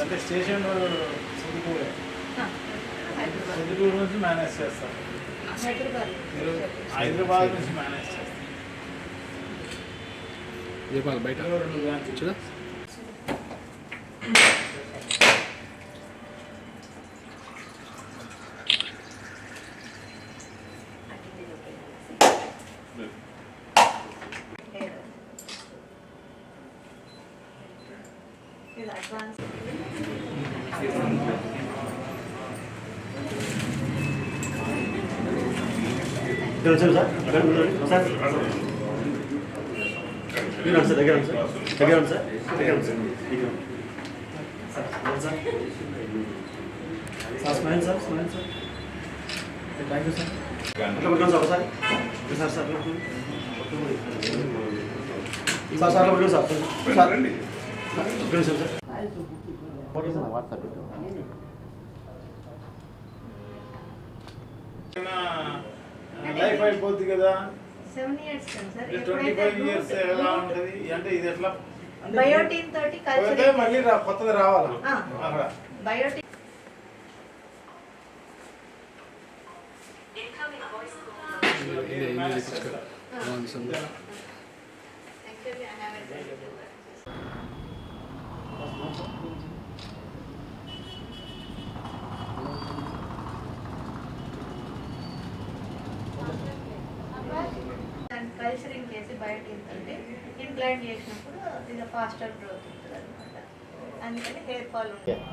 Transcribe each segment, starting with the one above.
అంటే స్టేషన్ సిద్దిపూరే సిద్దిపూర్ నుంచి మేనేజ్ చేస్తారు మీరు హైదరాబాద్ నుంచి మేనేజ్ చేస్తారు బయట? చూడా. సార్? సార్? ఇక్కడ సార్ దగ్గర సార్ దగ్గర సార్ దగ్గర sir sir smile sir smile sir thank you sir అట్లా సార్ ఒకసారి sir sir sir sir sir sir sir life అయిపోద్ది కదా seven years sir twenty five years ఎలా ఉంటుంది? అంటే ఇది ఎట్లా? బయోటిన్ తోటి పోతే కల్చర్ మళ్ళీ రా- కొత్తది రావాలా? అక్కడ బయోటిన్ ఇది ఇది చేసి బయోటిన్ ఇంప్లాంట్ చేసినప్పుడు ఇది ఫాస్టర్ గ్రోత్ ఉంటుంది అనమాట అందుకని హెయిర్ ఫాల్ ఉంటుంది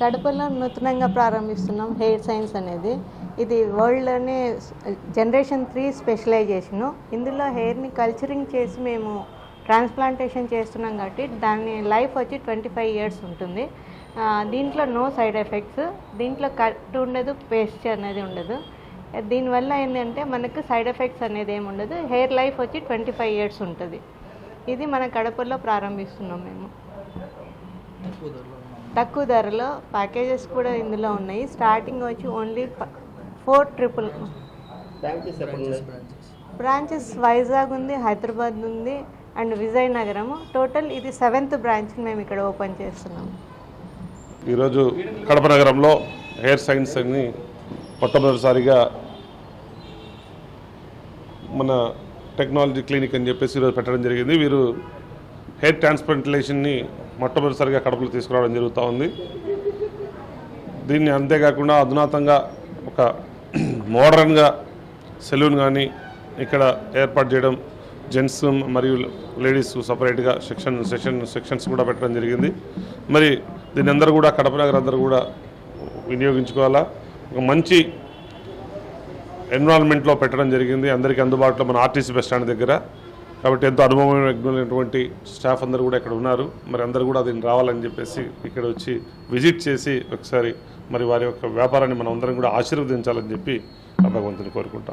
కడపలో నూతనంగా ప్రారంభిస్తున్నాం హెయిర్ సైన్స్ అనేది. ఇది వరల్డ్లోనే జనరేషన్ త్రీ స్పెషలైజేషను ఇందులో హెయిర్ని కల్చరింగ్ చేసి మేము ట్రాన్స్ప్లాంటేషన్ చేస్తున్నాం కాబట్టి దాని లైఫ్ వచ్చి ట్వంటీ ఫైవ్ ఇయర్స్ ఉంటుంది దీంట్లో నో సైడ్ ఎఫెక్ట్స్ దీంట్లో కట్ ఉండదు పేస్ట్ అనేది ఉండదు. దీనివల్ల ఏంటంటే మనకు సైడ్ ఎఫెక్ట్స్ అనేది ఏమి ఉండదు. హెయిర్ లైఫ్ వచ్చి ట్వంటీ ఫైవ్ ఇయర్స్ ఉంటుంది. ఇది మన కడపలో ప్రారంభిస్తున్నాం మేము. తక్కువ ధరలో ప్యాకేజెస్ కూడా ఇందులో ఉన్నాయి. స్టార్టింగ్ వచ్చి only four triple branches Vizag ఉంది హైదరాబాద్ ఉంది అండ్ విజయనగరం టోటల్ ఇది సెవెంత్ బ్రాంచ్ మేము ఇక్కడ ఓపెన్ చేస్తున్నాం. ఈరోజు కడప నగరంలో హెయిర్ సైన్స్ అని మొట్టమొదటిసారిగా మన టెక్నాలజీ క్లినిక్ అని చెప్పేసి ఈరోజు పెట్టడం జరిగింది. వీరు హెయిర్ ట్రాన్స్ప్లాంటేషన్ని మొట్టమొదటిసారిగా కడపలో తీసుకురావడం జరుగుతూ ఉంది. దీన్ని అంతేకాకుండా అధునాతంగా ఒక మోడర్న్గా సెలూన్ కానీ ఇక్కడ ఏర్పాటు చేయడం జెంట్స్ మరియు లేడీస్ సపరేట్గా సెక్షన్ సెక్షన్ సెక్షన్స్ కూడా పెట్టడం జరిగింది. మరి దీన్ని అందరూ కూడా కడప నగర్ అందరూ కూడా వినియోగించుకోవాలా? ఒక మంచి ఎన్విరాన్మెంట్లో పెట్టడం జరిగింది. అందరికీ అందుబాటులో మన ఆర్టీసీ బస్ స్టాండ్ దగ్గర. కాబట్టి ఎంతో అనుభవమైనటువంటి స్టాఫ్ అందరు కూడా ఇక్కడ ఉన్నారు. మరి అందరూ కూడా దీన్ని రావాలని చెప్పేసి ఇక్కడ వచ్చి విజిట్ చేసి ఒకసారి మరి వారి యొక్క వ్యాపారాన్ని మనం అందరం కూడా ఆశీర్వదించాలని చెప్పి భగవంతుని కోరుకుంటా